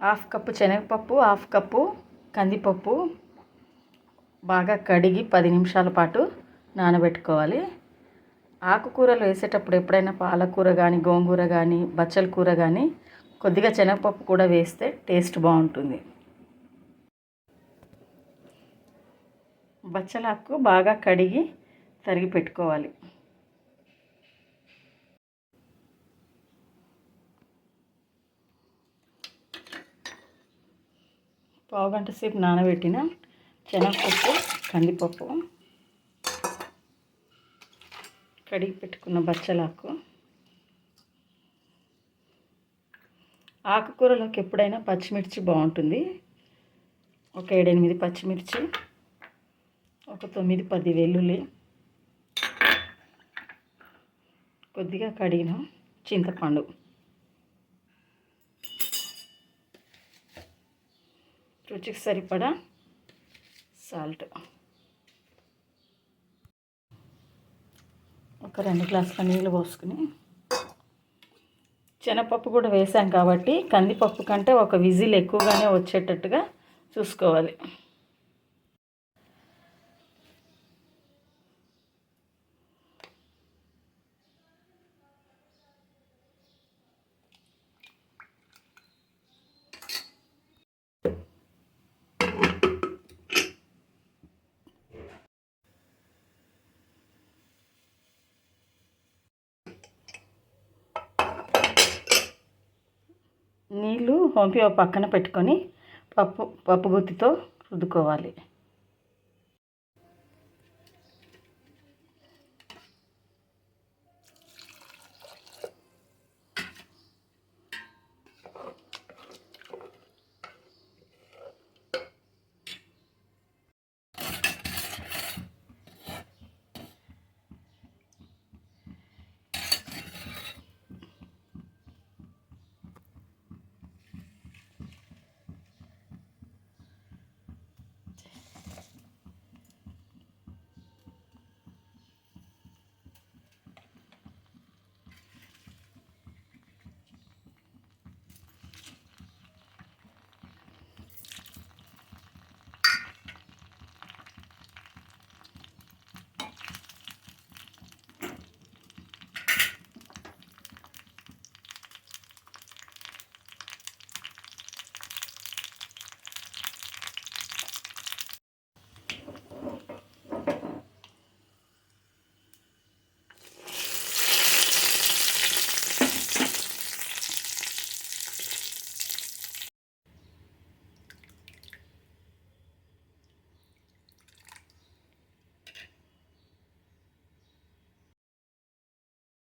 Half cup శనగపప్పు half cup కందిపప్పు బాగా కడిగి పది నిమిషాల పాటు నానబెట్టుకోవాలి. ఆకుకూరలు వేసేటప్పుడు ఎప్పుడైనా పాలకూర కానీ గోంగూర కానీ బచ్చల కూర కానీ కొద్దిగా శనగపప్పు కూడా వేస్తే టేస్ట్ బాగుంటుంది. బచ్చలాకు బాగా కడిగి తరిగి పెట్టుకోవాలి. పావు గంట సేపు నానబెట్టిన శనగపప్పు కందిపప్పు కడిగి పెట్టుకున్న బచ్చలాకు ఆకుకూరలోకి ఎప్పుడైనా పచ్చిమిర్చి బాగుంటుంది. ఒక ఏడెనిమిది పచ్చిమిర్చి ఒక తొమ్మిది పది వెల్లుల్లి కొద్దిగా కడిగిన చింతపండు. రుచికి సరిపడా సాల్ట్. ఒక రెండు గ్లాసుల నీళ్ళు పోసుకుని శనగపప్పు కూడా వేసాం కాబట్టి కందిపప్పు కంటే ఒక విజిల్ ఎక్కువగానే వచ్చేటట్టుగా చూసుకోవాలి. నీళ్ళు హోంపి పక్కన పెట్టుకొని పప్పు పప్పు గుత్తితో రుద్దుకోవాలి.